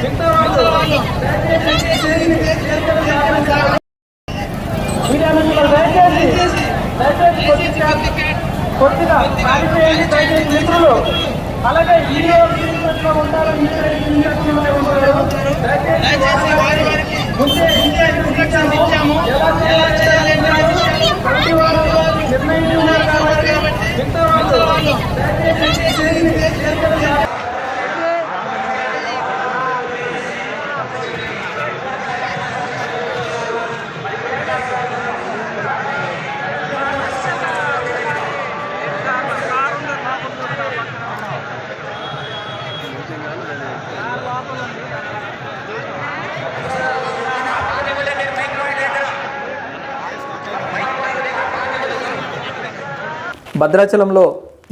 మిగతా వాళ్ళు దయచేసి మీడియా మిత్రులు దయచేసి దయచేసి కొద్దిగా కొద్దిగా దయచేసి మిత్రులు అలాగే వీడియో లో ఉంటారు ముందే ఇచ్చాము ఎలా చేయాలి ప్రతి వారు నిర్ణయించుకున్నారు కాబట్టి మిగతా వాళ్ళు దయచేసి భద్రాచలంలో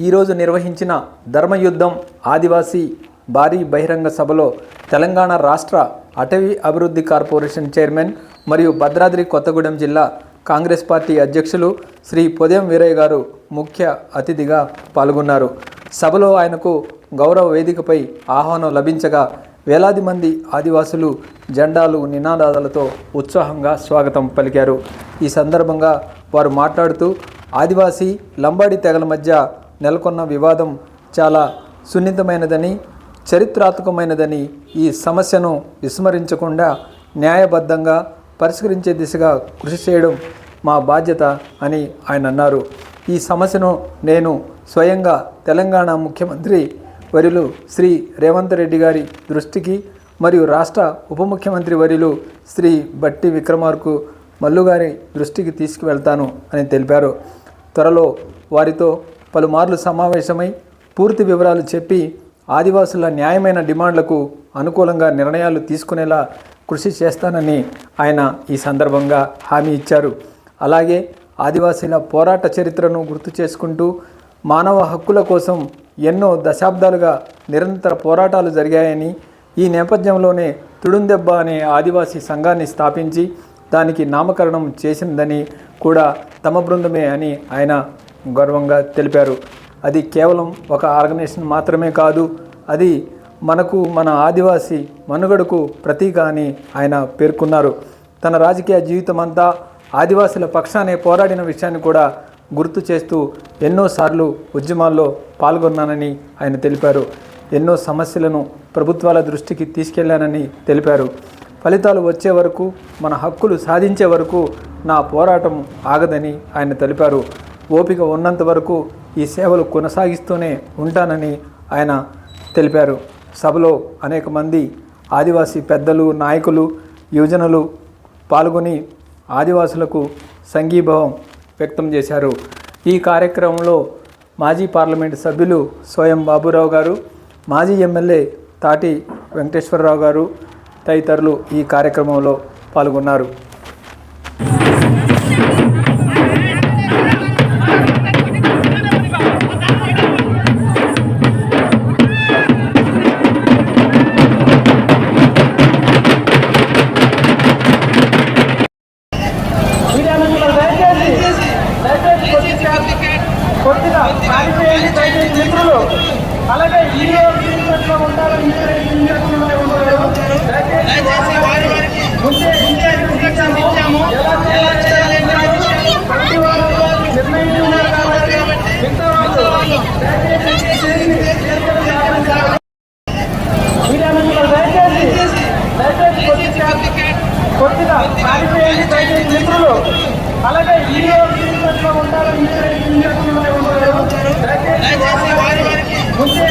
ఈరోజు నిర్వహించిన ధర్మయుద్ధం ఆదివాసీ భారీ బహిరంగ సభలో తెలంగాణ రాష్ట్ర అటవీ అభివృద్ధి కార్పొరేషన్ చైర్మన్ మరియు భద్రాద్రి కొత్తగూడెం జిల్లా కాంగ్రెస్ పార్టీ అధ్యక్షులు శ్రీ పొదయం వీరయ్య గారు ముఖ్య అతిథిగా పాల్గొన్నారు. సభలో ఆయనకు గౌరవ వేదికపై ఆహ్వానం లభించగా వేలాది మంది ఆదివాసులు జెండాలు నినాదాలతో ఉత్సాహంగా స్వాగతం పలికారు. ఈ సందర్భంగా వారు మాట్లాడుతూ ఆదివాసీ లంబాడి తెగల మధ్య నెలకొన్న వివాదం చాలా సున్నితమైనదని చరిత్రాత్మకమైనదని ఈ సమస్యను విస్మరించకుండా న్యాయబద్ధంగా పరిష్కరించే దిశగా కృషి చేయడం మా బాధ్యత అని ఆయన అన్నారు. ఈ సమస్యను నేను స్వయంగా తెలంగాణ ముఖ్యమంత్రి వరిలు శ్రీ రేవంత్ రెడ్డి గారి దృష్టికి మరియు రాష్ట్ర ఉప ముఖ్యమంత్రి వరిలు శ్రీ బట్టి విక్రమార్కు మల్లుగారి దృష్టికి తీసుకువెళ్తాను అని తెలిపారు. త్వరలో వారితో పలుమార్లు సమావేశమై పూర్తి వివరాలు చెప్పి ఆదివాసుల న్యాయమైన డిమాండ్లకు అనుకూలంగా నిర్ణయాలు తీసుకునేలా కృషి చేస్తానని ఆయన ఈ సందర్భంగా హామీ ఇచ్చారు. అలాగే ఆదివాసీల పోరాట చరిత్రను గుర్తు చేసుకుంటూ మానవ హక్కుల కోసం ఎన్నో దశాబ్దాలుగా నిరంతర పోరాటాలు జరిగాయని ఈ నేపథ్యంలోనే తుడుందెబ్బ అనే ఆదివాసీ సంఘాన్ని స్థాపించి దానికి నామకరణం చేసిందని కూడా తమ బృందమే అని ఆయన గర్వంగా తెలిపారు. అది కేవలం ఒక ఆర్గనైజేషన్ మాత్రమే కాదు అది మనకు మన ఆదివాసీ మనుగడకు ప్రతీక అని ఆయన పేర్కొన్నారు. తన రాజకీయ జీవితం అంతా ఆదివాసుల పక్షానే పోరాడిన విషయాన్ని కూడా గుర్తు చేస్తూ ఎన్నోసార్లు ఉద్యమాల్లో పాల్గొన్నానని ఆయన తెలిపారు. ఎన్నో సమస్యలను ప్రభుత్వాల దృష్టికి తీసుకెళ్ళానని తెలిపారు. ఫలితాలు వచ్చే వరకు మన హక్కులు సాధించే వరకు నా పోరాటం ఆగదని ఆయన తెలిపారు. ఓపిక ఉన్నంత వరకు ఈ సేవలు కొనసాగిస్తూనే ఉంటానని ఆయన తెలిపారు. సభలో అనేక మంది ఆదివాసీ పెద్దలు నాయకులు యువజనులు పాల్గొని ఆదివాసులకు సంఘీభావం వ్యక్తం చేశారు. ఈ కార్యక్రమంలో మాజీ పార్లమెంటు సభ్యులు స్వయం బాబురావు గారు మాజీ ఎమ్మెల్యే తాటి వెంకటేశ్వరరావు గారు తదితరులు ఈ కార్యక్రమంలో పాల్గొన్నారు. కొద్దిగా పారిపోయేది దయచేసి మిత్రులు అలాగే ఈ రోజు ఉంటారు ముందే